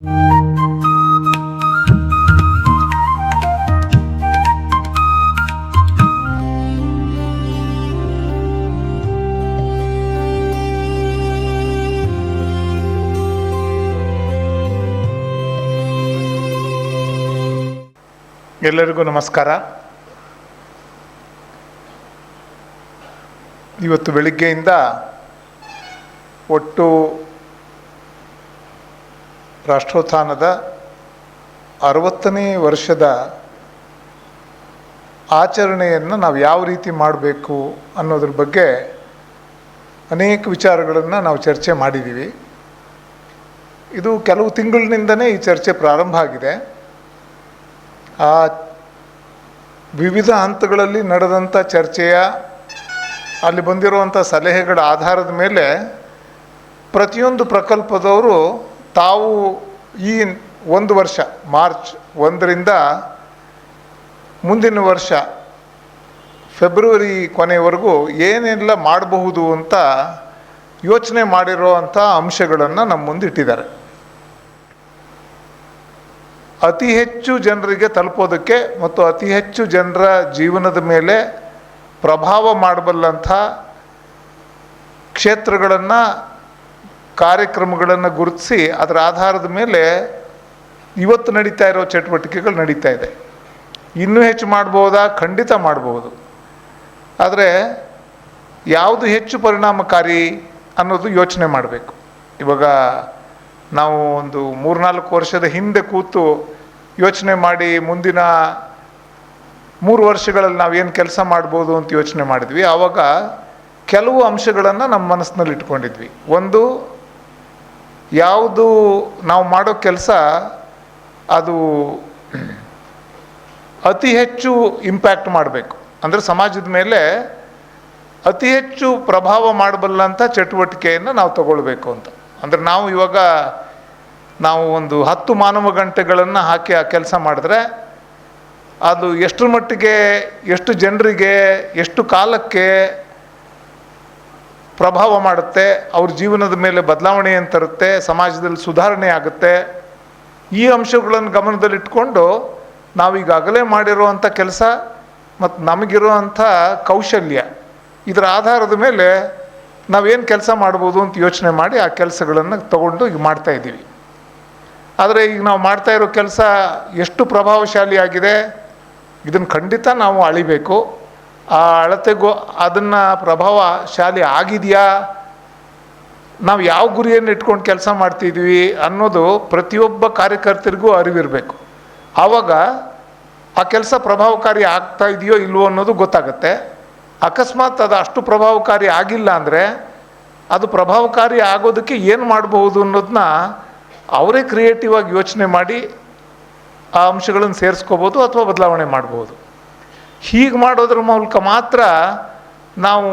ಎಲ್ಲರಿಗೂ ನಮಸ್ಕಾರ. ಇವತ್ತು ಬೆಳಿಗ್ಗೆಯಿಂದ ಒಟ್ಟು ರಾಷ್ಟ್ರೋತ್ಥಾನದ ಅರವತ್ತನೇ ವರ್ಷದ ಆಚರಣೆಯನ್ನು ನಾವು ಯಾವ ರೀತಿ ಮಾಡಬೇಕು ಅನ್ನೋದ್ರ ಬಗ್ಗೆ ಅನೇಕ ವಿಚಾರಗಳನ್ನು ನಾವು ಚರ್ಚೆ ಮಾಡಿದ್ದೀವಿ. ಇದು ಕೆಲವು ತಿಂಗಳಿನಿಂದನೇ ಈ ಚರ್ಚೆ ಪ್ರಾರಂಭ ಆಗಿದೆ. ಆ ವಿವಿಧ ಹಂತಗಳಲ್ಲಿ ನಡೆದಂಥ ಚರ್ಚೆಯ ಅಲ್ಲಿ ಬಂದಿರುವಂಥ ಸಲಹೆಗಳ ಆಧಾರದ ಮೇಲೆ ಪ್ರತಿಯೊಂದು ಪ್ರಕಲ್ಪದವರು ತಾವು ಈ ಒಂದು ವರ್ಷ, ಮಾರ್ಚ್ ಒಂದರಿಂದ ಮುಂದಿನ ವರ್ಷ, ಫೆಬ್ರವರಿ ಕೊನೆಯವರೆಗೂ ಏನೆಲ್ಲ ಮಾಡಬಹುದು ಅಂತ ಯೋಚನೆ ಮಾಡಿರೋ ಅಂಶಗಳನ್ನು ನಮ್ಮ ಮುಂದೆ ಇಟ್ಟಿದ್ದಾರೆ. ಅತಿ ಹೆಚ್ಚು ಜನರಿಗೆ ತಲುಪೋದಕ್ಕೆ ಮತ್ತು ಅತಿ ಹೆಚ್ಚು ಜನರ ಜೀವನದ ಮೇಲೆ ಪ್ರಭಾವ ಮಾಡಬಲ್ಲಂಥ ಕ್ಷೇತ್ರಗಳನ್ನು ಕಾರ್ಯಕ್ರಮಗಳನ್ನು ಗುರುತಿಸಿ ಅದರ ಆಧಾರದ ಮೇಲೆ ಇವತ್ತು ನಡೀತಾ ಇರೋ ಚಟುವಟಿಕೆಗಳು ನಡೀತಾ ಇದೆ. ಇನ್ನೂ ಹೆಚ್ಚು ಮಾಡ್ಬೋದಾ? ಖಂಡಿತ ಮಾಡ್ಬೋದು. ಆದರೆ ಯಾವುದು ಹೆಚ್ಚು ಪರಿಣಾಮಕಾರಿ ಅನ್ನೋದು ಯೋಚನೆ ಮಾಡಬೇಕು. ಇವಾಗ ನಾವು ಒಂದು ಮೂರ್ನಾಲ್ಕು ವರ್ಷದ ಹಿಂದೆ ಕೂತು ಯೋಚನೆ ಮಾಡಿ ಮುಂದಿನ ಮೂರು ವರ್ಷಗಳಲ್ಲಿ ನಾವು ಏನು ಕೆಲಸ ಮಾಡ್ಬೋದು ಅಂತ ಯೋಚನೆ ಮಾಡಿದ್ವಿ. ಆವಾಗ ಕೆಲವು ಅಂಶಗಳನ್ನು ನಮ್ಮ ಮನಸ್ಸಿನಲ್ಲಿ ಇಟ್ಕೊಂಡಿದ್ವಿ. ಒಂದು ಯಾವುದು ನಾವು ಮಾಡೋ ಕೆಲಸ, ಅದು ಅತಿ ಹೆಚ್ಚು ಇಂಪ್ಯಾಕ್ಟ್ ಮಾಡಬೇಕು. ಅಂದರೆ ಸಮಾಜದ ಮೇಲೆ ಅತಿ ಹೆಚ್ಚು ಪ್ರಭಾವ ಮಾಡಬಲ್ಲಂಥ ಚಟುವಟಿಕೆಯನ್ನು ನಾವು ತಗೊಳ್ಬೇಕು ಅಂತ. ಅಂದರೆ ನಾವು ಇವಾಗ ನಾವು ಒಂದು ಹತ್ತು ಮಾನವ ಗಂಟೆಗಳನ್ನು ಹಾಕಿ ಆ ಕೆಲಸ ಮಾಡಿದ್ರೆ ಅದು ಎಷ್ಟರ ಮಟ್ಟಿಗೆ, ಎಷ್ಟು ಜನರಿಗೆ, ಎಷ್ಟು ಕಾಲಕ್ಕೆ ಪ್ರಭಾವ ಮಾಡುತ್ತೆ, ಅವ್ರ ಜೀವನದ ಮೇಲೆ ಬದಲಾವಣೆಯನ್ನು ತರುತ್ತೆ ಸಮಾಜದಲ್ಲಿ ಸುಧಾರಣೆ ಆಗುತ್ತೆ. ಈ ಅಂಶಗಳನ್ನು ಗಮನದಲ್ಲಿಟ್ಕೊಂಡು ನಾವೀಗಾಗಲೇ ಮಾಡಿರುವಂಥ ಕೆಲಸ ಮತ್ತು ನಮಗಿರುವಂಥ ಕೌಶಲ್ಯ, ಇದರ ಆಧಾರದ ಮೇಲೆ ನಾವೇನು ಕೆಲಸ ಮಾಡ್ಬೋದು ಅಂತ ಯೋಚನೆ ಮಾಡಿ ಆ ಕೆಲಸಗಳನ್ನು ತಗೊಂಡು ಈಗ ಮಾಡ್ತಾ ಇದ್ದೀವಿ. ಆದರೆ ಈಗ ನಾವು ಮಾಡ್ತಾ ಇರೋ ಕೆಲಸ ಎಷ್ಟು ಪ್ರಭಾವಶಾಲಿ ಆಗಿದೆ ಇದನ್ನು ಖಂಡಿತ ನಾವು ಅಳಿಬೇಕು. ಆ ಅಳತೆಗೂ ಅದನ್ನು ಪ್ರಭಾವಶಾಲಿ ಆಗಿದೆಯಾ? ನಾವು ಯಾವ ಗುರಿಯನ್ನು ಇಟ್ಕೊಂಡು ಕೆಲಸ ಮಾಡ್ತಿದ್ವಿ ಅನ್ನೋದು ಪ್ರತಿಯೊಬ್ಬ ಕಾರ್ಯಕರ್ತರಿಗೂ ಅರಿವಿರಬೇಕು. ಆವಾಗ ಆ ಕೆಲಸ ಪ್ರಭಾವಕಾರಿ ಆಗ್ತಾ ಇದೆಯೋ ಇಲ್ವೋ ಅನ್ನೋದು ಗೊತ್ತಾಗುತ್ತೆ. ಅಕಸ್ಮಾತ್ ಅದು ಅಷ್ಟು ಪ್ರಭಾವಕಾರಿ ಆಗಿಲ್ಲ ಅಂದರೆ ಅದು ಪ್ರಭಾವಕಾರಿ ಆಗೋದಕ್ಕೆ ಏನು ಮಾಡಬಹುದು ಅನ್ನೋದನ್ನ ಅವರೇ ಕ್ರಿಯೇಟಿವ್ ಆಗಿ ಯೋಚನೆ ಮಾಡಿ ಆ ಅಂಶಗಳನ್ನು ಸೇರಿಸ್ಕೋಬೋದು ಅಥವಾ ಬದಲಾವಣೆ ಮಾಡ್ಬೋದು. ಹೀಗೆ ಮಾಡೋದ್ರ ಮೂಲಕ ಮಾತ್ರ ನಾವು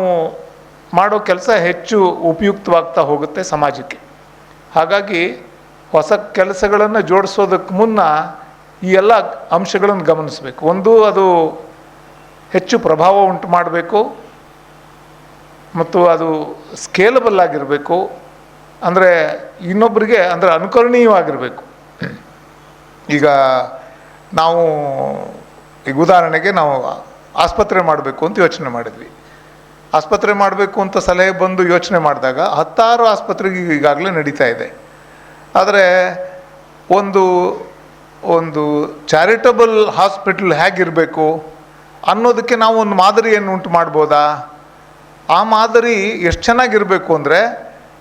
ಮಾಡೋ ಕೆಲಸ ಹೆಚ್ಚು ಉಪಯುಕ್ತವಾಗ್ತಾ ಹೋಗುತ್ತೆ ಸಮಾಜಕ್ಕೆ. ಹಾಗಾಗಿ ಹೊಸ ಕೆಲಸಗಳನ್ನು ಜೋಡಿಸೋದಕ್ಕೆ ಮುನ್ನ ಈ ಎಲ್ಲ ಅಂಶಗಳನ್ನು ಗಮನಿಸಬೇಕು. ಒಂದು, ಅದು ಹೆಚ್ಚು ಪ್ರಭಾವ ಉಂಟು ಮಾಡಬೇಕು. ಮತ್ತು ಅದು ಸ್ಕೇಲಬಲ್ ಆಗಿರಬೇಕು. ಅಂದರೆ ಇನ್ನೊಬ್ಬರಿಗೆ ಅಂದರೆ ಅನುಕರಣೀಯವಾಗಿರಬೇಕು. ಈಗ ನಾವು ಈಗ ಉದಾಹರಣೆಗೆ ನಾವು ಆಸ್ಪತ್ರೆ ಮಾಡಬೇಕು ಅಂತ ಯೋಚನೆ ಮಾಡಿದ್ವಿ. ಆಸ್ಪತ್ರೆ ಮಾಡಬೇಕು ಅಂತ ಸಲಹೆ ಬಂದು ಯೋಚನೆ ಮಾಡಿದಾಗ ಹತ್ತಾರು ಆಸ್ಪತ್ರೆಗೆ ಈಗಾಗಲೇ ನಡೀತಾ ಇದೆ. ಆದರೆ ಒಂದು ಒಂದು ಚಾರಿಟಬಲ್ ಹಾಸ್ಪಿಟಲ್ ಹೇಗಿರಬೇಕು ಅನ್ನೋದಕ್ಕೆ ನಾವು ಒಂದು ಮಾದರಿಯನ್ನು ಉಂಟು ಮಾಡ್ಬೋದಾ? ಆ ಮಾದರಿ ಎಷ್ಟು ಚೆನ್ನಾಗಿರಬೇಕು ಅಂದರೆ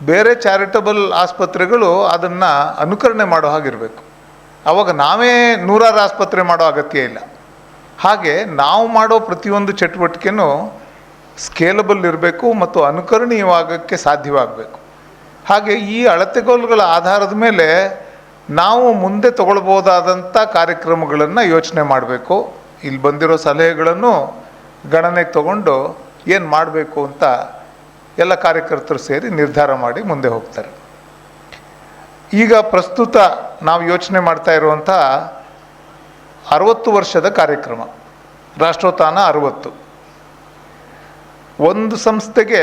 ಬೇರೆ ಚಾರಿಟಬಲ್ ಆಸ್ಪತ್ರೆಗಳು ಅದನ್ನು ಅನುಕರಣೆ ಮಾಡೋ ಹಾಗಿರಬೇಕು. ಆವಾಗ ನಾವೇ ನೂರಾರು ಆಸ್ಪತ್ರೆ ಮಾಡೋ ಅಗತ್ಯ ಇಲ್ಲ. ಹಾಗೆ ನಾವು ಮಾಡೋ ಪ್ರತಿಯೊಂದು ಚಟುವಟಿಕೆನೂ ಸ್ಕೇಲಬಲ್ ಇರಬೇಕು ಮತ್ತು ಅನುಕರಣೀಯವಾಗಕ್ಕೆ ಸಾಧ್ಯವಾಗಬೇಕು. ಹಾಗೆ ಈ ಅಳತೆಗೋಲುಗಳ ಆಧಾರದ ಮೇಲೆ ನಾವು ಮುಂದೆ ತಗೊಳ್ಬೋದಾದಂಥ ಕಾರ್ಯಕ್ರಮಗಳನ್ನು ಯೋಚನೆ ಮಾಡಬೇಕು. ಇಲ್ಲಿ ಬಂದಿರೋ ಸಲಹೆಗಳನ್ನು ಗಣನೆಗೆ ತಗೊಂಡು ಏನು ಮಾಡಬೇಕು ಅಂತ ಎಲ್ಲ ಕಾರ್ಯಕರ್ತರು ಸೇರಿ ನಿರ್ಧಾರ ಮಾಡಿ ಮುಂದೆ ಹೋಗ್ತಾರೆ. ಈಗ ಪ್ರಸ್ತುತ ನಾವು ಯೋಚನೆ ಮಾಡ್ತಾ ಇರುವಂಥ ಅರವತ್ತು ವರ್ಷದ ಕಾರ್ಯಕ್ರಮ. ರಾಷ್ಟ್ರೋತ್ಥಾನ ಅರವತ್ತು. ಒಂದು ಸಂಸ್ಥೆಗೆ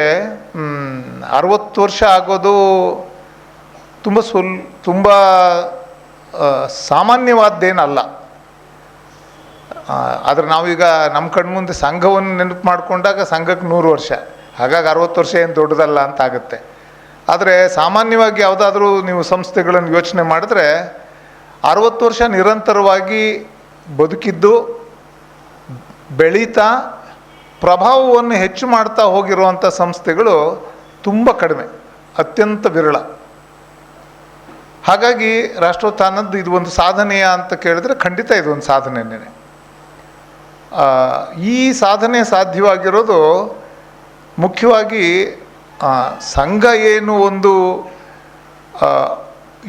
ಅರವತ್ತು ವರ್ಷ ಆಗೋದು ತುಂಬ ಸುಲ್, ತುಂಬ ಸಾಮಾನ್ಯವಾದ್ದೇನಲ್ಲ. ಆದರೆ ನಾವೀಗ ನಮ್ಮ ಕಣ್ಮುಂದೆ ಸಂಘವನ್ನು ನೆನಪು ಮಾಡಿಕೊಂಡಾಗ ಸಂಘಕ್ಕೆ ನೂರು ವರ್ಷ. ಹಾಗಾಗಿ ಅರವತ್ತು ವರ್ಷ ಏನು ದೊಡ್ಡದಲ್ಲ ಅಂತ ಆಗುತ್ತೆ. ಆದರೆ ಸಾಮಾನ್ಯವಾಗಿ ಯಾವುದಾದ್ರೂ ನೀವು ಸಂಸ್ಥೆಗಳನ್ನು ಯೋಚನೆ ಮಾಡಿದ್ರೆ ಅರವತ್ತು ವರ್ಷ ನಿರಂತರವಾಗಿ ಬದುಕಿದ್ದು ಬೆಳೀತಾ ಪ್ರಭಾವವನ್ನು ಹೆಚ್ಚು ಮಾಡ್ತಾ ಹೋಗಿರುವಂಥ ಸಂಸ್ಥೆಗಳು ತುಂಬ ಕಡಿಮೆ ಅತ್ಯಂತ ವಿರಳ. ಹಾಗಾಗಿ ರಾಷ್ಟ್ರೋತ್ಥಾನದ್ದು ಇದು ಒಂದು ಸಾಧನೆಯ ಅಂತ ಕೇಳಿದ್ರೆ ಖಂಡಿತ ಇದು ಒಂದು ಸಾಧನೆನೇ ಆ, ಈ ಸಾಧನೆ ಸಾಧ್ಯವಾಗಿರೋದು ಮುಖ್ಯವಾಗಿ ಸಂಘ ಏನು ಒಂದು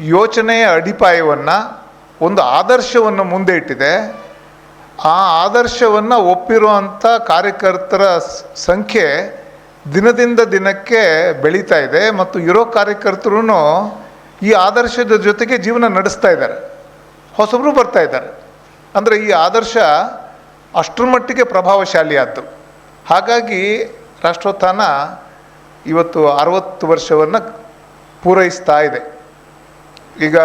ಯೋಚನೆಯ ಅಡಿಪಾಯವನ್ನು ಒಂದು ಆದರ್ಶವನ್ನು ಮುಂದೆ ಇಟ್ಟಿದೆ. ಆ ಆದರ್ಶವನ್ನು ಒಪ್ಪಿರುವಂಥ ಕಾರ್ಯಕರ್ತರ ಸಂಖ್ಯೆ ದಿನದಿಂದ ದಿನಕ್ಕೆ ಬೆಳೀತಾ ಇದೆ ಮತ್ತು ಇರೋ ಕಾರ್ಯಕರ್ತರೂ ಈ ಆದರ್ಶದ ಜೊತೆಗೆ ಜೀವನ ನಡೆಸ್ತಾ ಇದ್ದಾರೆ. ಹೊಸಬರು ಬರ್ತಾ ಇದ್ದಾರೆ. ಅಂದರೆ ಈ ಆದರ್ಶ ಅಷ್ಟರ ಮಟ್ಟಿಗೆ ಪ್ರಭಾವಶಾಲಿಯಾದ್ದು. ಹಾಗಾಗಿ ರಾಷ್ಟ್ರೋತ್ಥಾನ ಇವತ್ತು ಅರವತ್ತು ವರ್ಷವನ್ನು ಪೂರೈಸ್ತಾ ಇದೆ. ಈಗ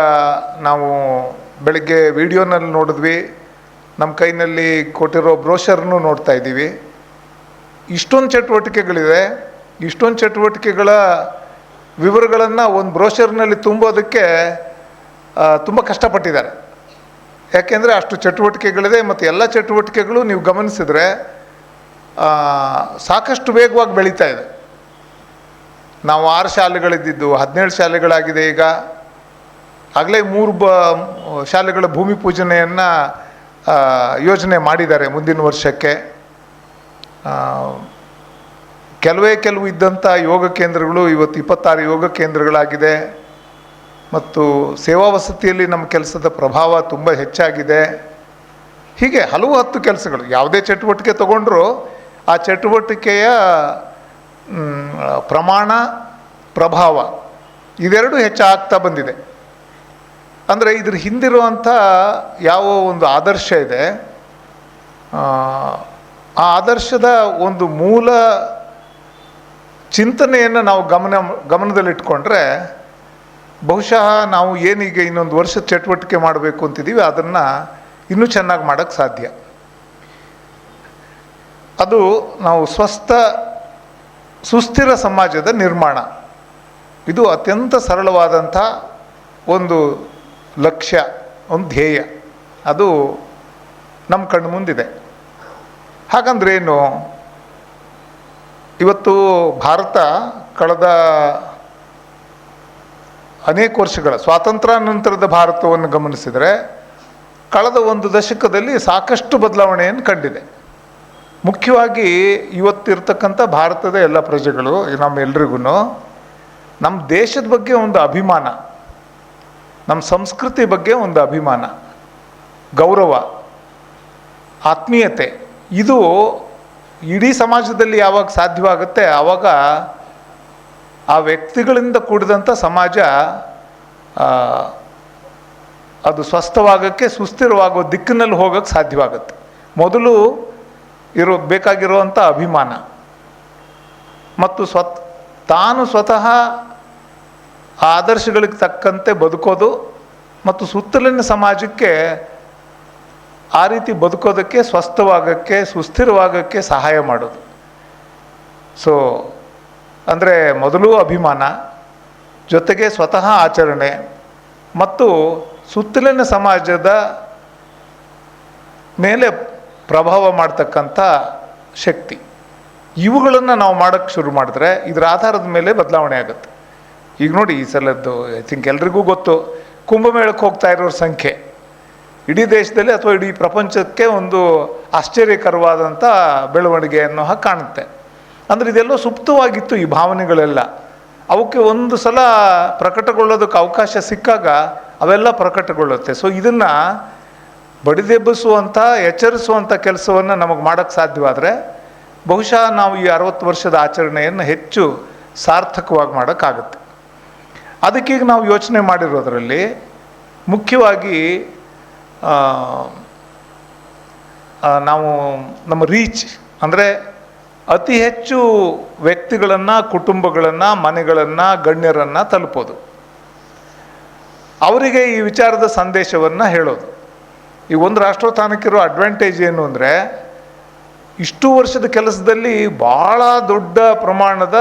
ನಾವು ಬೆಳಗ್ಗೆ ವಿಡಿಯೋನಲ್ಲಿ ನೋಡಿದ್ವಿ, ನಮ್ಮ ಕೈನಲ್ಲಿ ಕೊಟ್ಟಿರೋ ಬ್ರೋಷರ್ನು ನೋಡ್ತಾ ಇದ್ದೀವಿ. ಇಷ್ಟೊಂದು ಚಟುವಟಿಕೆಗಳಿದೆ. ಇಷ್ಟೊಂದು ಚಟುವಟಿಕೆಗಳ ವಿವರಗಳನ್ನು ಒಂದು ಬ್ರೋಷರ್ನಲ್ಲಿ ತುಂಬೋದಕ್ಕೆ ತುಂಬ ಕಷ್ಟಪಟ್ಟಿದ್ದಾರೆ. ಯಾಕೆಂದರೆ ಅಷ್ಟು ಚಟುವಟಿಕೆಗಳಿದೆ ಮತ್ತು ಎಲ್ಲ ಚಟುವಟಿಕೆಗಳು ನೀವು ಗಮನಿಸಿದರೆ ಸಾಕಷ್ಟು ವೇಗವಾಗಿ ಬೆಳೀತಾ ಇದೆ. ನಾವು ಆರು ಶಾಲೆಗಳಿದ್ದಿದ್ದು, ಹದಿನೇಳು ಶಾಲೆಗಳಾಗಿದೆ ಈಗ. ಆಗಲೇ ಮೂರು ಬ, ಶಾಲೆಗಳ ಭೂಮಿ ಪೂಜನೆಯನ್ನು ಯೋಜನೆ ಮಾಡಿದ್ದಾರೆ ಮುಂದಿನ ವರ್ಷಕ್ಕೆ. ಕೆಲವೇ ಕೆಲವು ಇದ್ದಂಥ ಯೋಗ ಕೇಂದ್ರಗಳು ಇವತ್ತು ಇಪ್ಪತ್ತಾರು ಯೋಗ ಕೇಂದ್ರಗಳಾಗಿದೆ. ಮತ್ತು ಸೇವಾ ವಸತಿಯಲ್ಲಿ ನಮ್ಮ ಕೆಲಸದ ಪ್ರಭಾವ ತುಂಬ ಹೆಚ್ಚಾಗಿದೆ. ಹೀಗೆ ಹಲವು ಹತ್ತು ಕೆಲಸಗಳು, ಯಾವುದೇ ಚಟುವಟಿಕೆ ತಗೊಂಡ್ರೂ ಆ ಚಟುವಟಿಕೆಯ ಪ್ರಮಾಣ, ಪ್ರಭಾವ ಇದೆರಡೂ ಹೆಚ್ಚಾಗ್ತಾ ಬಂದಿದೆ. ಅಂದರೆ ಇದ್ರ ಹಿಂದಿರುವಂಥ ಯಾವ ಒಂದು ಆದರ್ಶ ಇದೆ. ಆ ಆದರ್ಶದ ಒಂದು ಮೂಲ ಚಿಂತನೆಯನ್ನು ನಾವು ಗಮನ, ಗಮನದಲ್ಲಿಟ್ಕೊಂಡ್ರೆ ಬಹುಶಃ ನಾವು ಏನೀಗ ಇನ್ನೊಂದು ವರ್ಷದ ಚಟುವಟಿಕೆ ಮಾಡಬೇಕು ಅಂತಿದ್ದೀವಿ ಅದನ್ನು ಇನ್ನೂ ಚೆನ್ನಾಗಿ ಮಾಡೋಕ್ಕೆ ಸಾಧ್ಯ. ಅದು ನಾವು ಸ್ವಸ್ಥ, ಸುಸ್ಥಿರ ಸಮಾಜದ ನಿರ್ಮಾಣ. ಇದು ಅತ್ಯಂತ ಸರಳವಾದಂಥ ಒಂದು ಲಕ್ಷ್ಯ, ಒಂದು ಧ್ಯೇಯ. ಅದು ನಮ್ಮ ಕಣ್ಣು ಮುಂದಿದೆ. ಹಾಗಂದ್ರೆ ಏನು? ಇವತ್ತು ಭಾರತ ಕಳೆದ ಅನೇಕ ವರ್ಷಗಳ ಸ್ವಾತಂತ್ರ್ಯ ನಂತರದ ಭಾರತವನ್ನು ಗಮನಿಸಿದರೆ ಕಳೆದ ಒಂದು ದಶಕದಲ್ಲಿ ಸಾಕಷ್ಟು ಬದಲಾವಣೆಯನ್ನು ಕಂಡಿದೆ. ಮುಖ್ಯವಾಗಿ ಇವತ್ತಿರ್ತಕ್ಕಂಥ ಭಾರತದ ಎಲ್ಲ ಪ್ರಜೆಗಳು ನಮ್ಮೆಲ್ರಿಗೂ ನಮ್ಮ ದೇಶದ ಬಗ್ಗೆ ಒಂದು ಅಭಿಮಾನ. ನಮ್ಮ ಸಂಸ್ಕೃತಿ ಬಗ್ಗೆ ಒಂದು ಅಭಿಮಾನ, ಗೌರವ, ಆತ್ಮೀಯತೆ. ಇದು ಇಡೀ ಸಮಾಜದಲ್ಲಿ ಯಾವಾಗ ಸಾಧ್ಯವಾಗುತ್ತೆ? ಆವಾಗ ಆ ವ್ಯಕ್ತಿಗಳಿಂದ ಕೂಡಿದಂಥ ಸಮಾಜ ಅದು ಸ್ವಸ್ಥವಾಗೋಕ್ಕೆ ಸುಸ್ಥಿರವಾಗೋ ದಿಕ್ಕಿನಲ್ಲಿ ಹೋಗೋಕ್ಕೆ ಸಾಧ್ಯವಾಗುತ್ತೆ. ಮೊದಲು ಇರೋ ಬೇಕಾಗಿರುವಂಥ ಅಭಿಮಾನ. ಮತ್ತು ಸ್ವತ್, ತಾನು ಸ್ವತಃ ಆ ಆದರ್ಶಗಳಿಗೆ ತಕ್ಕಂತೆ ಬದುಕೋದು ಮತ್ತು ಸುತ್ತಲಿನ ಸಮಾಜಕ್ಕೆ ಆ ರೀತಿ ಬದುಕೋದಕ್ಕೆ, ಸ್ವಸ್ಥವಾಗಕ್ಕೆ, ಸುಸ್ಥಿರವಾಗಕ್ಕೆ ಸಹಾಯ ಮಾಡೋದು. ಸೊ ಅಂದರೆ ಮೊದಲು ಅಭಿಮಾನ, ಜೊತೆಗೆ ಸ್ವತಃ ಆಚರಣೆ ಮತ್ತು ಸುತ್ತಲಿನ ಸಮಾಜದ ಮೇಲೆ ಪ್ರಭಾವ ಮಾಡ್ತಕ್ಕಂಥ ಶಕ್ತಿ. ಇವುಗಳನ್ನು ನಾವು ಮಾಡೋಕ್ಕೆ ಶುರು ಮಾಡಿದ್ರೆ ಇದರ ಆಧಾರದ ಮೇಲೆ ಬದಲಾವಣೆ ಆಗುತ್ತೆ. ಈಗ ನೋಡಿ ಈ ಸಲದ್ದು ಐ ಥಿಂಕ್ ಎಲ್ರಿಗೂ ಗೊತ್ತು, ಕುಂಭಮೇಳಕ್ಕೆ ಹೋಗ್ತಾ ಇರೋರ ಸಂಖ್ಯೆ. ಇಡೀ ದೇಶದಲ್ಲಿ ಅಥವಾ ಇಡೀ ಪ್ರಪಂಚಕ್ಕೆ ಒಂದು ಆಶ್ಚರ್ಯಕರವಾದಂಥ ಬೆಳವಣಿಗೆ ಅನ್ನೋ ಹಾಗೆ ಕಾಣುತ್ತೆ. ಅಂದರೆ ಇದೆಲ್ಲ ಸುಪ್ತವಾಗಿತ್ತು ಈ ಭಾವನೆಗಳೆಲ್ಲ. ಅವಕ್ಕೆ ಒಂದು ಸಲ ಪ್ರಕಟಗೊಳ್ಳೋದಕ್ಕೆ ಅವಕಾಶ ಸಿಕ್ಕಾಗ ಅವೆಲ್ಲ ಪ್ರಕಟಗೊಳ್ಳುತ್ತೆ. ಸೊ ಇದನ್ನು ಬಡಿದೆಬ್ಬಿಸುವಂಥ ಎಚ್ಚರಿಸುವಂಥ ಕೆಲಸವನ್ನು ನಮಗೆ ಮಾಡೋಕ್ಕೆ ಸಾಧ್ಯವಾದರೆ, ಬಹುಶಃ ನಾವು ಈ ಅರವತ್ತು ವರ್ಷದ ಆಚರಣೆಯನ್ನು ಹೆಚ್ಚು ಸಾರ್ಥಕವಾಗಿ ಮಾಡೋಕ್ಕಾಗುತ್ತೆ. ಅದಕ್ಕೀಗ ನಾವು ಯೋಚನೆ ಮಾಡಿರೋದರಲ್ಲಿ ಮುಖ್ಯವಾಗಿ ನಾವು ನಮ್ಮ ರೀಚ್ ಅಂದರೆ ಅತಿ ಹೆಚ್ಚು ವ್ಯಕ್ತಿಗಳನ್ನು, ಕುಟುಂಬಗಳನ್ನು, ಮನೆಗಳನ್ನು, ಗಣ್ಯರನ್ನು ತಲುಪೋದು. ಅವರಿಗೆ ಈ ವಿಚಾರದ ಸಂದೇಶವನ್ನು ಹೇಳೋದು. ಈ ಒಂದು ರಾಷ್ಟ್ರೋತ್ಥಾನಕ್ಕಿರೋ ಅಡ್ವಾಂಟೇಜ್ ಏನು ಅಂದರೆ, ಇಷ್ಟು ವರ್ಷದ ಕೆಲಸದಲ್ಲಿ ಭಾಳ ದೊಡ್ಡ ಪ್ರಮಾಣದ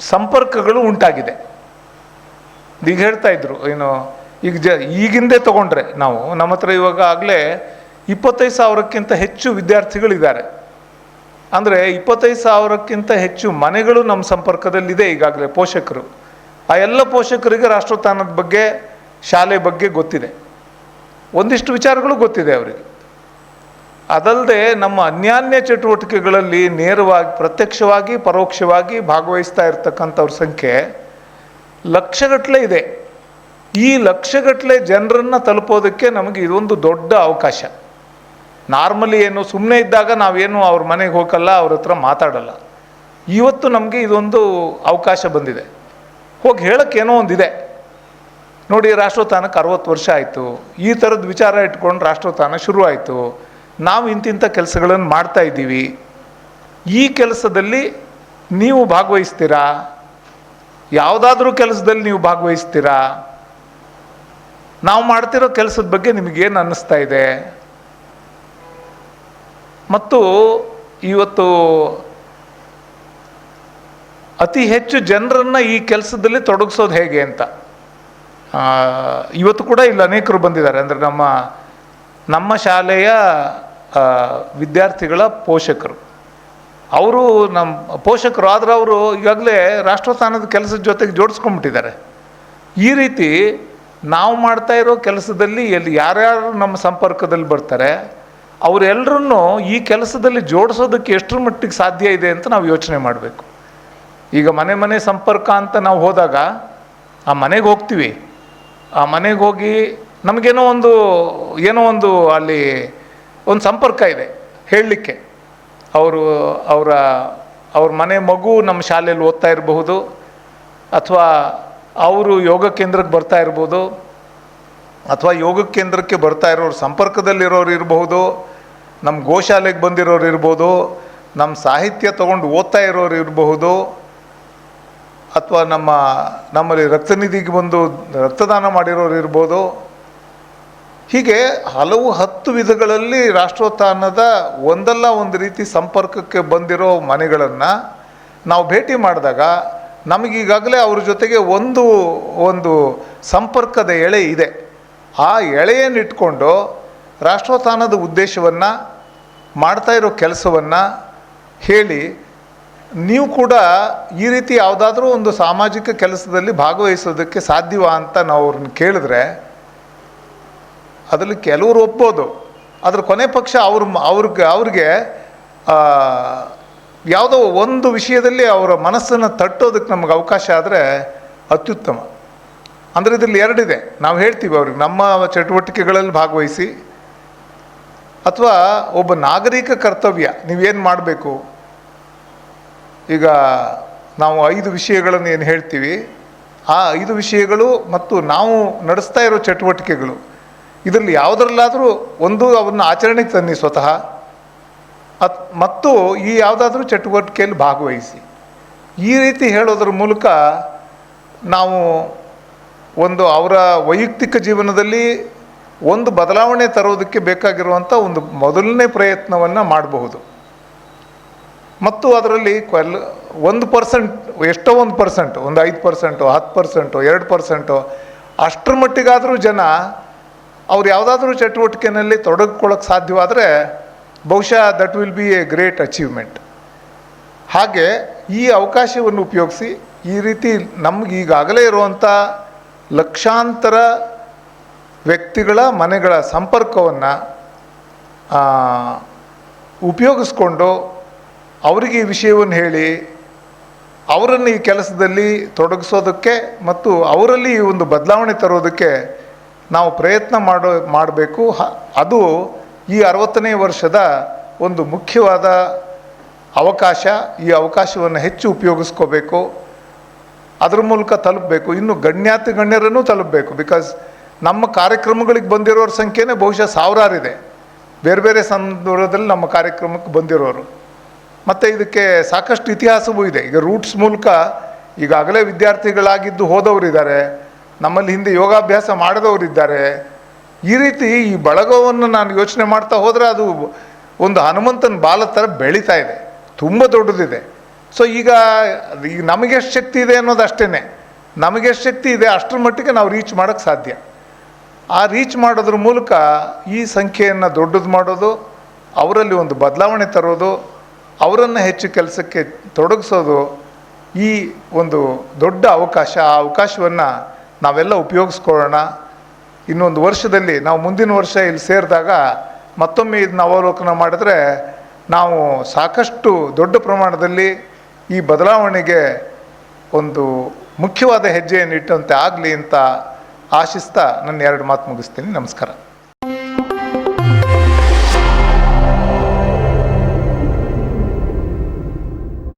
ಸಂಪರ್ಕಗಳು ಉಂಟಾಗಿದೆ. ಈಗ ಹೇಳ್ತಾ ಇದ್ರು, ಏನು, ಈಗ ಜ, ಈಗಿಂದೇ ತಗೊಂಡ್ರೆ ನಾವು, ನಮ್ಮ ಹತ್ರ ಇವಾಗ ಆಗಲೇ ಇಪ್ಪತ್ತೈದು ಸಾವಿರಕ್ಕಿಂತ ಹೆಚ್ಚು ವಿದ್ಯಾರ್ಥಿಗಳಿದ್ದಾರೆ. ಅಂದರೆ ಇಪ್ಪತ್ತೈದು ಸಾವಿರಕ್ಕಿಂತ ಹೆಚ್ಚು ಮನೆಗಳು ನಮ್ಮ ಸಂಪರ್ಕದಲ್ಲಿದೆ ಈಗಾಗಲೇ ಪೋಷಕರು. ಆ ಎಲ್ಲ ಪೋಷಕರಿಗೆ ರಾಷ್ಟ್ರೋತ್ಥಾನದ ಬಗ್ಗೆ, ಶಾಲೆ ಬಗ್ಗೆ ಗೊತ್ತಿದೆ. ಒಂದಿಷ್ಟು ವಿಚಾರಗಳು ಗೊತ್ತಿದೆ ಅವರಿಗೆ. ಅದಲ್ಲದೆ ನಮ್ಮ ಅನ್ಯಾನ್ಯ ಚಟುವಟಿಕೆಗಳಲ್ಲಿ ನೇರವಾಗಿ, ಪ್ರತ್ಯಕ್ಷವಾಗಿ, ಪರೋಕ್ಷವಾಗಿ ಭಾಗವಹಿಸ್ತಾ ಇರ್ತಕ್ಕಂಥವ್ರ ಸಂಖ್ಯೆ ಲಕ್ಷಗಟ್ಟಲೆ ಇದೆ. ಈ ಲಕ್ಷಗಟ್ಟಲೆ ಜನರನ್ನು ತಲುಪೋದಕ್ಕೆ ನಮಗೆ ಇದೊಂದು ದೊಡ್ಡ ಅವಕಾಶ. ನಾರ್ಮಲಿ ಏನು ಸುಮ್ಮನೆ ಇದ್ದಾಗ ನಾವೇನು ಅವ್ರ ಮನೆಗೆ ಹೋಗಲ್ಲ, ಅವ್ರ ಹತ್ರ ಮಾತಾಡಲ್ಲ. ಇವತ್ತು ನಮಗೆ ಇದೊಂದು ಅವಕಾಶ ಬಂದಿದೆ. ಹೋಗಿ ಹೇಳಕ್ಕೆ ಏನೋ ಒಂದಿದೆ. ನೋಡಿ, ರಾಷ್ಟ್ರೋತ್ಥಾನಕ್ಕೆ ಅರವತ್ತು ವರ್ಷ ಆಯಿತು. ಈ ಥರದ ವಿಚಾರ ಇಟ್ಕೊಂಡು ರಾಷ್ಟ್ರೋತ್ಥಾನ ಶುರುವಾಯಿತು. ನಾವು ಇಂತಿಂಥ ಕೆಲಸಗಳನ್ನು ಮಾಡ್ತಾ ಇದ್ದೀವಿ. ಈ ಕೆಲಸದಲ್ಲಿ ನೀವು ಭಾಗವಹಿಸ್ತೀರಾ? ಯಾವುದಾದ್ರೂ ಕೆಲಸದಲ್ಲಿ ನೀವು ಭಾಗವಹಿಸ್ತೀರಾ? ನಾವು ಮಾಡ್ತಿರೋ ಕೆಲಸದ ಬಗ್ಗೆ ನಿಮಗೇನು ಅನ್ನಿಸ್ತಾ ಇದೆ? ಮತ್ತು ಇವತ್ತು ಅತಿ ಹೆಚ್ಚು ಜನರನ್ನು ಈ ಕೆಲಸದಲ್ಲಿ ತೊಡಗಿಸೋದು ಹೇಗೆ ಅಂತ. ಇವತ್ತು ಕೂಡ ಇಲ್ಲಿ ಅನೇಕರು ಬಂದಿದ್ದಾರೆ. ಅಂದರೆ ನಮ್ಮ ನಮ್ಮ ಶಾಲೆಯ ವಿದ್ಯಾರ್ಥಿಗಳ ಪೋಷಕರು. ಅವರು ನಮ್ಮ ಪೋಷಕರು, ಆದರೆ ಅವರು ಈಗಾಗಲೇ ರಾಷ್ಟ್ರಸ್ಥಾನದ ಕೆಲಸದ ಜೊತೆಗೆ ಜೋಡಿಸ್ಕೊಂಡ್ಬಿಟ್ಟಿದ್ದಾರೆ. ಈ ರೀತಿ ನಾವು ಮಾಡ್ತಾ ಇರೋ ಕೆಲಸದಲ್ಲಿ ಎಲ್ಲಿ ಯಾರ್ಯಾರು ನಮ್ಮ ಸಂಪರ್ಕದಲ್ಲಿ ಬರ್ತಾರೆ ಅವರೆಲ್ಲರನ್ನೂ ಈ ಕೆಲಸದಲ್ಲಿ ಜೋಡಿಸೋದಕ್ಕೆ ಎಷ್ಟರ ಮಟ್ಟಿಗೆ ಸಾಧ್ಯ ಇದೆ ಅಂತ ನಾವು ಯೋಚನೆ ಮಾಡಬೇಕು. ಈಗ ಮನೆ ಮನೆ ಸಂಪರ್ಕ ಅಂತ ನಾವು ಹೋದಾಗ, ಆ ಮನೆಗೆ ಹೋಗ್ತೀವಿ. ಆ ಮನೆಗೆ ಹೋಗಿ ನಮಗೇನೋ ಒಂದು, ಏನೋ ಒಂದು ಅಲ್ಲಿ ಒಂದು ಸಂಪರ್ಕ ಇದೆ ಹೇಳಲಿಕ್ಕೆ. ಅವರು, ಅವರ, ಅವ್ರ ಮನೆ ಮಗು ನಮ್ಮ ಶಾಲೆಯಲ್ಲಿ ಓದ್ತಾ ಇರಬಹುದು, ಅಥವಾ ಅವರು ಯೋಗ ಕೇಂದ್ರಕ್ಕೆ ಬರ್ತಾ ಇರ್ಬೋದು, ಅಥವಾ ಯೋಗ ಕೇಂದ್ರಕ್ಕೆ ಬರ್ತಾ ಇರೋರು ಸಂಪರ್ಕದಲ್ಲಿರೋರು ಇರಬಹುದು, ನಮ್ಮ ಗೋಶಾಲೆಗೆ ಬಂದಿರೋರು ಇರ್ಬೋದು, ನಮ್ಮ ಸಾಹಿತ್ಯ ತೊಗೊಂಡು ಓದ್ತಾ ಇರೋರು ಇರಬಹುದು, ಅಥವಾ ನಮ್ಮ, ನಮ್ಮಲ್ಲಿ ರಕ್ತನಿಧಿಗೆ ಬಂದು ರಕ್ತದಾನ ಮಾಡಿರೋರು ಇರ್ಬೋದು ಹೀಗೆ ಹಲವು ಹತ್ತು ವಿಧಗಳಲ್ಲಿ ರಾಷ್ಟ್ರೋತ್ಥಾನದ ಒಂದಲ್ಲ ಒಂದು ರೀತಿ ಸಂಪರ್ಕಕ್ಕೆ ಬಂದಿರೋ ಮನೆಗಳನ್ನು ನಾವು ಭೇಟಿ ಮಾಡಿದಾಗ ನಮಗೀಗಾಗಲೇ ಅವ್ರ ಜೊತೆಗೆ ಒಂದು ಒಂದು ಸಂಪರ್ಕದ ಎಳೆ ಇದೆ. ಆ ಎಳೆಯನ್ನಿಟ್ಕೊಂಡು ರಾಷ್ಟ್ರೋತ್ಥಾನದ ಉದ್ದೇಶವನ್ನು, ಮಾಡ್ತಾ ಇರೋ ಕೆಲಸವನ್ನು ಹೇಳಿ ನೀವು ಕೂಡ ಈ ರೀತಿ ಯಾವುದಾದ್ರೂ ಒಂದು ಸಾಮಾಜಿಕ ಕೆಲಸದಲ್ಲಿ ಭಾಗವಹಿಸೋದಕ್ಕೆ ಸಾಧ್ಯವಾ ಅಂತ ನಾವು ಅವ್ರನ್ನ ಕೇಳಿದ್ರೆ ಅದರಲ್ಲಿ ಕೆಲವರು ಒಪ್ಬೋದು. ಅದ್ರ ಕೊನೆ ಪಕ್ಷ ಅವ್ರ ಅವ್ರಿಗೆ ಅವ್ರಿಗೆ ಯಾವುದೋ ಒಂದು ವಿಷಯದಲ್ಲಿ ಅವರ ಮನಸ್ಸನ್ನು ತಟ್ಟೋದಕ್ಕೆ ನಮಗೆ ಅವಕಾಶ ಆದರೆ ಅತ್ಯುತ್ತಮ. ಅಂದರೆ ಇದರಲ್ಲಿ ಎರಡಿದೆ. ನಾವು ಹೇಳ್ತೀವಿ ಅವ್ರಿಗೆ, ನಮ್ಮ ಚಟುವಟಿಕೆಗಳಲ್ಲಿ ಭಾಗವಹಿಸಿ. ಅಥವಾ ಒಬ್ಬ ನಾಗರಿಕ ಕರ್ತವ್ಯ, ನೀವೇನು ಮಾಡಬೇಕು? ಈಗ ನಾವು ಐದು ವಿಷಯಗಳನ್ನು ಏನು ಹೇಳ್ತೀವಿ? ಆ ಐದು ವಿಷಯಗಳು ಮತ್ತು ನಾವು ನಡೆಸ್ತಾ ಇರೋ ಚಟುವಟಿಕೆಗಳು. ಇದರಲ್ಲಿ ಯಾವುದರಲ್ಲಾದರೂ ಒಂದು ಅವನ್ನ ಆಚರಣೆಗೆ ತನ್ನಿ ಸ್ವತಃ. ಅತ್ ಮತ್ತು ಈ ಯಾವುದಾದ್ರೂ ಚಟುವಟಿಕೆಯಲ್ಲಿ ಭಾಗವಹಿಸಿ. ಈ ರೀತಿ ಹೇಳೋದ್ರ ಮೂಲಕ ನಾವು ಒಂದು ಅವರ ವೈಯಕ್ತಿಕ ಜೀವನದಲ್ಲಿ ಒಂದು ಬದಲಾವಣೆ ತರೋದಕ್ಕೆ ಬೇಕಾಗಿರುವಂಥ ಒಂದು ಮೊದಲನೇ ಪ್ರಯತ್ನವನ್ನು ಮಾಡಬಹುದು. ಮತ್ತು ಅದರಲ್ಲಿ ಕ್ವಲ್ ಒಂದು ಪರ್ಸೆಂಟ್, ಎಷ್ಟೋ ಒಂದು ಪರ್ಸೆಂಟು, ಒಂದು ಐದು ಪರ್ಸೆಂಟು, ಹತ್ತು ಪರ್ಸೆಂಟು, ಎರಡು ಪರ್ಸೆಂಟು, ಅಷ್ಟರ ಮಟ್ಟಿಗಾದರೂ ಜನ ಅವ್ರು ಯಾವುದಾದ್ರೂ ಚಟುವಟಿಕೆಯಲ್ಲಿ ತೊಡಗಿಕೊಳ್ಳೋಕೆ ಸಾಧ್ಯವಾದರೆ ಬಹುಶಃ that will be a great achievement ಹಾಗೆ ಈ ಅವಕಾಶವನ್ನು ಉಪಯೋಗಿಸಿ ಈ ರೀತಿ ನಮ್ಗೆ ಈಗಾಗಲೇ ಇರುವಂಥ ಲಕ್ಷಾಂತರ ವ್ಯಕ್ತಿಗಳ ಮನೆಗಳ ಸಂಪರ್ಕವನ್ನು ಉಪಯೋಗಿಸ್ಕೊಂಡು ಅವರಿಗೆ ಈ ವಿಷಯವನ್ನು ಹೇಳಿ, ಅವರನ್ನು ಈ ಕೆಲಸದಲ್ಲಿ ತೊಡಗಿಸೋದಕ್ಕೆ ಮತ್ತು ಅವರಲ್ಲಿ ಈ ಒಂದು ಬದಲಾವಣೆ ತರೋದಕ್ಕೆ ನಾವು ಪ್ರಯತ್ನ ಮಾಡೋ, ಮಾಡಬೇಕು. ಅದು ಈ ಅರವತ್ತನೇ ವರ್ಷದ ಒಂದು ಮುಖ್ಯವಾದ ಅವಕಾಶ. ಈ ಅವಕಾಶವನ್ನು ಹೆಚ್ಚು ಉಪಯೋಗಿಸ್ಕೋಬೇಕು. ಅದ್ರ ಮೂಲಕ ತಲುಪಬೇಕು. ಇನ್ನು ಗಣ್ಯಾತಿ ಗಣ್ಯರನ್ನು ತಲುಪಬೇಕು. ಬಿಕಾಸ್ ನಮ್ಮ ಕಾರ್ಯಕ್ರಮಗಳಿಗೆ ಬಂದಿರೋರ ಸಂಖ್ಯೆನೇ ಬಹುಶಃ ಸಾವಿರಾರಿದೆ. ಬೇರೆ ಬೇರೆ ಸಂದರ್ಭದಲ್ಲಿ ನಮ್ಮ ಕಾರ್ಯಕ್ರಮಕ್ಕೆ ಬಂದಿರೋರು. ಮತ್ತು ಇದಕ್ಕೆ ಸಾಕಷ್ಟು ಇತಿಹಾಸವೂ ಇದೆ. ಈಗ ರೂಟ್ಸ್ ಮೂಲಕ ಈಗಾಗಲೇ ವಿದ್ಯಾರ್ಥಿಗಳಾಗಿದ್ದು ಹೋದವರಿದ್ದಾರೆ. ನಮ್ಮಲ್ಲಿ ಹಿಂದೆ ಯೋಗಾಭ್ಯಾಸ ಮಾಡಿದವರಿದ್ದಾರೆ. ಈ ರೀತಿ ಈ ಬಳಗವನ್ನು ನಾನು ಯೋಚನೆ ಮಾಡ್ತಾ ಹೋದರೆ ಅದು ಒಂದು ಹನುಮಂತನ ಬಾಲ ಥರ ಬೆಳೀತಾ ಇದೆ. ತುಂಬ ದೊಡ್ಡದಿದೆ. ಸೊ ಈಗ ಈಗ ನಮಗೆ ಎಷ್ಟು ಶಕ್ತಿ ಇದೆ ಅನ್ನೋದು ಅಷ್ಟೇ ನಮಗೆ ಎಷ್ಟು ಶಕ್ತಿ ಇದೆ ಅಷ್ಟರ ಮಟ್ಟಿಗೆ ನಾವು ರೀಚ್ ಮಾಡೋಕ್ಕೆ ಸಾಧ್ಯ. ಆ ರೀಚ್ ಮಾಡೋದ್ರ ಮೂಲಕ ಈ ಸಂಖ್ಯೆಯನ್ನು ದೊಡ್ಡದು ಮಾಡೋದು, ಅವರಲ್ಲಿ ಒಂದು ಬದಲಾವಣೆ ತರೋದು, ಅವರನ್ನು ಹೆಚ್ಚು ಕೆಲಸಕ್ಕೆ ತೊಡಗಿಸೋದು ಈ ಒಂದು ದೊಡ್ಡ ಅವಕಾಶ, ಆ ಅವಕಾಶವನ್ನು ನಾವೆಲ್ಲ ಉಪಯೋಗಿಸ್ಕೊಳ್ಳೋಣ. ಇನ್ನೊಂದು ವರ್ಷದಲ್ಲಿ, ನಾವು ಮುಂದಿನ ವರ್ಷ ಇಲ್ಲಿ ಸೇರಿದಾಗ ಮತ್ತೊಮ್ಮೆ ಇದನ್ನ ಅವಲೋಕನ ಮಾಡಿದ್ರೆ ನಾವು ಸಾಕಷ್ಟು ದೊಡ್ಡ ಪ್ರಮಾಣದಲ್ಲಿ ಈ ಬದಲಾವಣೆಗೆ ಒಂದು ಮುಖ್ಯವಾದ ಹೆಜ್ಜೆಯನ್ನು ಇಟ್ಟಂತೆ ಆಗಲಿ ಅಂತ ಆಶಿಸ್ತಾ ನನ್ನ ಎರಡು ಮಾತು ಮುಗಿಸ್ತೀನಿ. ನಮಸ್ಕಾರ.